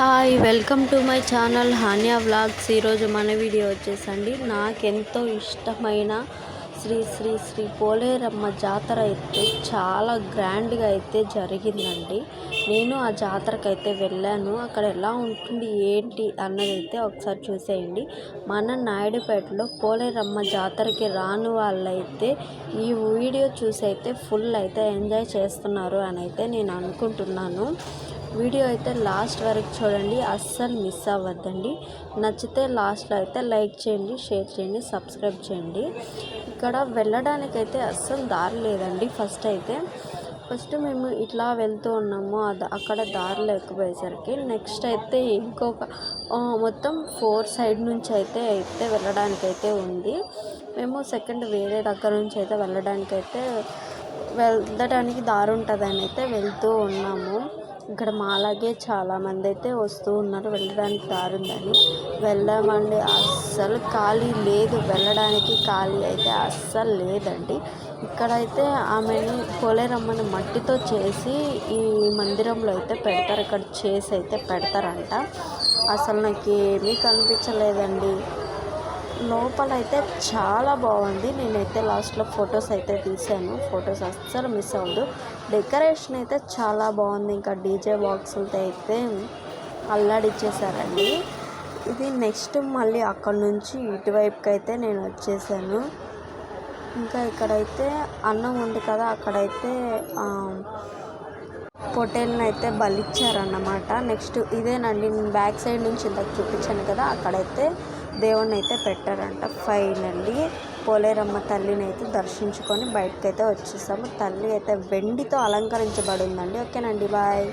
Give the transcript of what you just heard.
Hi welcome to my channel Hanya vlogs. ఈరోజు మన video వచ్చేసండి. నాకెంతో ఇష్టమైన శ్రీ శ్రీ శ్రీ పోలేరమ్మ జాతర అయితే చాలా గ్రాండ్గా అయితే జరిగిందండి. నేను ఆ జాతరకు అయితే వెళ్ళాను. అక్కడ ఎలా ఉంటుంది ఏంటి అన్నది అయితే ఒకసారి చూసేయండి. మన నాయుడుపేటలో పోలేరమ్మ జాతరకి రాని వాళ్ళైతే ఈ వీడియో చూసి అయితే ఫుల్ అయితే ఎంజాయ్ చేస్తున్నారు అని అయితే నేను అనుకుంటున్నాను. వీడియో అయితే లాస్ట్ వరకు చూడండి అస్సలు మిస్ అవ్వద్దండి. నచ్చితే లాస్ట్లో అయితే లైక్ చేయండి షేర్ చేయండి సబ్స్క్రైబ్ చేయండి. ఇక్కడ వెళ్ళడానికైతే అస్సలు దారి లేదండి ఫస్ట్ అయితే. ఫస్ట్ మేము ఇట్లా వెళ్తూ ఉన్నాము అది అక్కడ దారి లేకపోయేసరికి. నెక్స్ట్ అయితే ఇంకొక మొత్తం ఫోర్ సైడ్ నుంచి అయితే అయితే వెళ్ళడానికి అయితే ఉంది. మేము సెకండ్ వేరే దగ్గర నుంచి అయితే వెళ్ళడానికి అయితే వెళ్ళడానికి దారి ఉంటుందని అయితే వెళ్తూ ఉన్నాము. ఇక్కడ మాలాగే చాలామంది అయితే వస్తూ ఉన్నారు. వెళ్ళడానికి దారి ఉందని. వెళ్ళామండి. అస్సలు ఖాళీ లేదు. వెళ్ళడానికి ఖాళీ అయితే అస్సలు లేదండి. ఇక్కడైతే ఆమెని పోలేరమ్మని మట్టితో చేసి ఈ మందిరంలో అయితే పెడతారు. ఇక్కడ చేసి అయితే పెడతారంట. అసలు నాకు ఏమీ కనిపించలేదండి. లోపల అయితే చాలా బాగుంది. నేనైతే లాస్ట్లో ఫొటోస్ అయితే తీసాను ఫొటోస్ అస్సలు మిస్ అవ్వదు. డెకరేషన్ అయితే చాలా బాగుంది. ఇంకా డీజే బాక్సులతో అయితే అల్లాడిచ్చేసారండి. ఇది నెక్స్ట్ మళ్ళీ అక్కడ నుంచి ఇటువైపుకి అయితే నేను వచ్చేసాను. ఇంకా ఇక్కడైతే అన్నం ఉంది కదా అక్కడైతే పొటేల్ని అయితే బలిచ్చారన్నమాట. నెక్స్ట్ ఇదేనండి నేను బ్యాక్ సైడ్ నుంచి ఇంతకు చూపించాను కదా అక్కడైతే దేవుణ్ణి అయితే పెట్టారంట. ఫైనల్లీ పోలేరమ్మ తల్లిని అయితే దర్శించుకొని బయటకైతే వచ్చేసాము. తల్లి అయితే వెండితో అలంకరించబడి ఉందండి ఓకేనండి బాయ్.